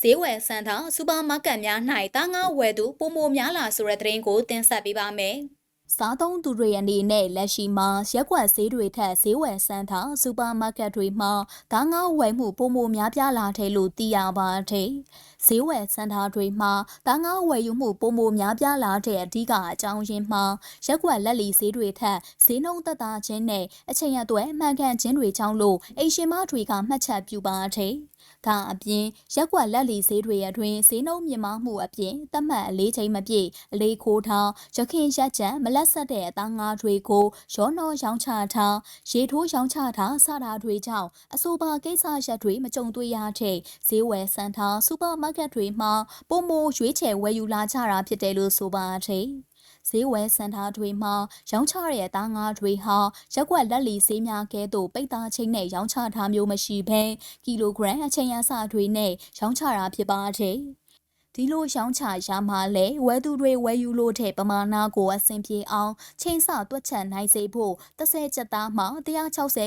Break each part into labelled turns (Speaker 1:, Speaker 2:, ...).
Speaker 1: ဈေးဝယ်စံထောင်စူပါမားကတ်များ၌တားငါဝယ်သူပုံမိုများလာဆိုတဲ့သတင်းကိုတင်ဆက်ပေးပါမယ်။စားသုံးသူတွေအနေနဲ့လက်ရှိမှာရက်ွက်ဈေးတွေထက်ဈေးဝယ်စံထောင်စူပါမားကတ်တွေမှာတားငါဝယ်မှုပုံမိုများပြားလာတယ်လို့သိရပါတယ်။ဈေးဝယ်စံထောင်တွေမှာတားငါဝယ်ယူမှုပုံမိုများပြားလာတဲ့အဓိကအကြောင်းရင်းမှာရက်ွက်လက်လီဈေးတွေထက်ဈေးနှုန်းသက်သာခြင်းနဲ့အချိန်ရသွဲမှန်ကန်ခြင်းတွေကြောင့်လို့အိမ်ရှင်မတွေကမှတ်ချက်ပြုပါတယ်။ဒါအပြင်ရက်ွက်လက်လီဈေးတွေအတွင်းဈေးနှုန်းမြင့်မားမှုအပြင်သတ်မှတ်အလေးချိန်မပြည့်အလေးခိုးထားရခင်ရက်ကြံမလက်ဆက်တဲ့အသားငါးတွေကိုရောနှောရောင်းချထားရေထိုးရောင်းချထားစတာတွေကြောင့်အဆိုပါကိစ္စရက်တွေမကြုံတွေ့ရတဲ့ဈေးဝယ်စံထားစူပါမားကတ်တွေမှာပုံမိုရွေးချယ်ဝယ်ယူလာကြတာဖြစ်တယ်လို့ဆိုပါတယ် ဈေးဝယ်စံထားတွေမှာရောင်းချတဲ့အသားငါးတွေဟာရက်ွက်လက်လီဈေးများကဲ့သို့ပိတ်သားချင်းနဲ့ရောင်းချထားမျိုးမရှိဘဲကီလိုဂရမ်အချိန်အစတွေနဲ့ရောင်းချတာဖြစ်ပါတယ်။ ဒီလိုရောင်းချရမှာလဲဝယ်သူတွေဝယ်ယူလို့တဲ့ပမာဏကိုအဆင်ပြေအောင်ချိန်ဆတွက်ချက်နိုင်စေဖို့30ကျပ်သားမှ160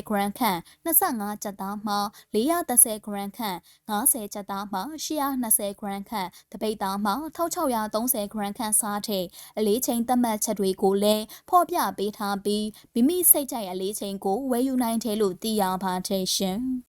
Speaker 1: ဂရမ်ခန့်25ကျပ်သားမှ430ဂရမ်ခန့်50ကျပ်သားမှ120ဂရမ်ခန့်တပိတ်သားမှ1630ဂရမ်ခန့်စားတဲ့အလေးချိန်သတ်မှတ်ချက်တွေကိုလည်းဖော်ပြပေးထားပြီးမိမိစိတ်ကြိုက်အလေးချိန်ကိုဝယ်ယူနိုင်တယ်လို့သိရပါတယ်ရှင်။